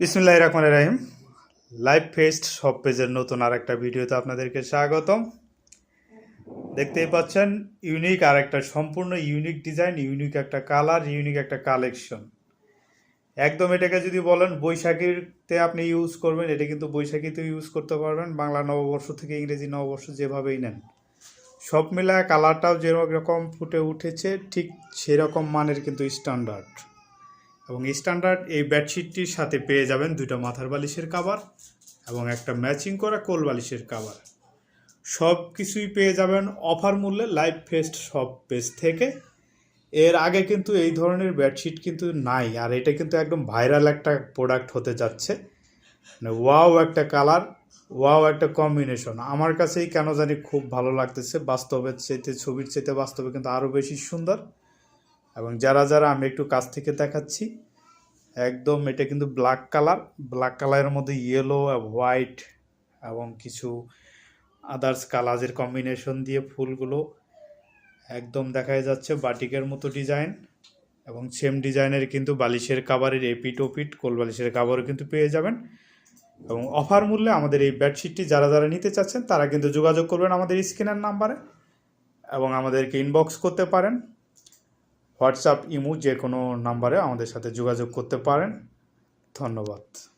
বিসমুল্লাহ রহমান রাহিম। Live fest সব পেজের নতুন আর একটা ভিডিওতে আপনাদেরকে স্বাগতম। দেখতেই পাচ্ছেন ইউনিক আর একটা সম্পূর্ণ ইউনিক ডিজাইন ইউনিক একটা কালার ইউনিক একটা কালেকশন একদম এটাকে যদি বলেন, বৈশাখীতে আপনি ইউজ করবেন, এটা কিন্তু বৈশাখীতে ইউজ করতে পারবেন। বাংলা নববর্ষ থেকে ইংরেজি নববর্ষ যেভাবেই নেন। সব মিলায় কালারটাও যেরকম ফুটে উঠেছে, ঠিক সেরকম মানের কিন্তু স্ট্যান্ডার্ড এবং স্ট্যান্ডার্ড এই বেডশিটটির সাথে পেয়ে যাবেন দুটো মাথার বালিশের কাভার এবং একটা ম্যাচিং করা কোল বালিশের কাভার সব কিছুই পেয়ে যাবেন অফার মূল্যে লাইভ ফেস্ট সব পেজ থেকে। এর আগে কিন্তু এই ধরনের বেডশিট কিন্তু নাই, আর এটা কিন্তু একদম ভাইরাল একটা প্রোডাক্ট হতে যাচ্ছে। মানে ওয়াও একটা কালার ওয়াও একটা কম্বিনেশন আমার কাছেই কেন জানি খুব ভালো লাগতেছে, বাস্তবের চাইতে, ছবির চাইতে বাস্তবে কিন্তু আরও বেশি সুন্দর। এবং যারা যারা আমি একটু কাছ থেকে দেখাচ্ছি, একদম এটা কিন্তু ব্ল্যাক কালার ব্ল্যাক কালারের মধ্যে ইয়েলো হোয়াইট এবং কিছু আদার্স কালারের কম্বিনেশন দিয়ে ফুলগুলো একদম দেখা যাচ্ছে বাটিকের মতো ডিজাইন এবং সেম ডিজাইনের কিন্তু বালিশের কাভারের এপিট ওপিট কোল বালিশের কাভারও কিন্তু পেয়ে যাবেন। এবং অফার মূল্যে আমাদের এই বেডশিটটি যারা যারা নিতে চাচ্ছেন তারা কিন্তু যোগাযোগ করবেন আমাদের স্ক্রিনের নাম্বারে এবং আমাদেরকে ইনবক্স করতে পারেন। হোয়াটসঅ্যাপ ইমু যে কোনো নাম্বারে আমাদের সাথে যোগাযোগ করতে পারেন। ধন্যবাদ।